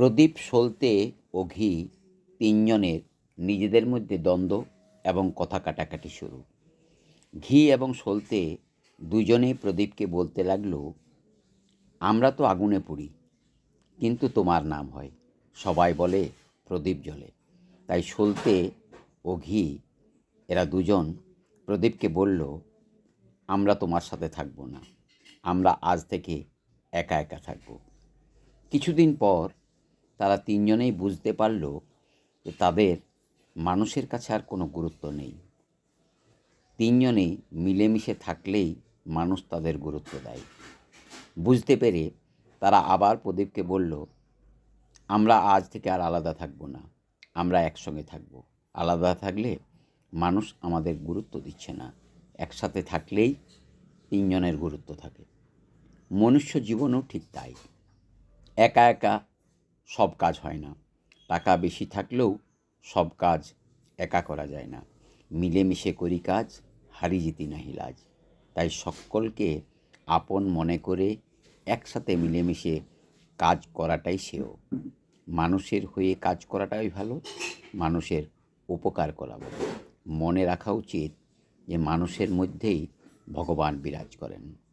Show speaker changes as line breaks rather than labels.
প্রদীপ সলতে ও ঘি তিনজনের নিজেদের মধ্যে দ্বন্দ্ব এবং কথা কাটাকাটি শুরু। ঘি এবং সলতে দুজনেই প্রদীপকে বলতে লাগল, আমরা তো আগুনে পুড়ি, কিন্তু তোমার নাম হয়। সবাই বলে, প্রদীপ জ্বলে। তাই সলতে ও ঘি, এরা দুজন প্রদীপকে বলল, আমরা তোমার সাথে থাকব না, আমরা আজ থেকে একা একা থাকব। কিছুদিন পর তারা তিনজনেই বুঝতে পারল যে তাদের মানুষের কাছে আর কোনো গুরুত্ব নেই। তিনজনেই মিলেমিশে থাকলেই মানুষ তাদের গুরুত্ব দেয়। বুঝতে পেরে তারা আবার প্রদীপকে বলল, আমরা আজ থেকে আর আলাদা থাকব না। আমরা একসঙ্গে থাকব। আলাদা থাকলে মানুষ আমাদের গুরুত্ব দিচ্ছে না। একসাথে থাকলেই তিনজনের গুরুত্ব থাকে। মনুষ্য জীবনও ঠিক তাই। একা একা সব কাজ হয় না। টাকা বেশি থাকলেও সব কাজ একা করা যায় না। মিলেমিশে করি কাজ, হারি জিতি নাহি লাজ। তাই সকলকে আপন মনে করে একসাথে মিলেমিশে কাজ করাটাই শ্রেয় মানুষের হয়ে কাজ করাটাই ভালো, মানুষের উপকার করা ভালো। মনে রাখা উচিত যে মানুষের মধ্যেই ভগবান বিরাজ করেন।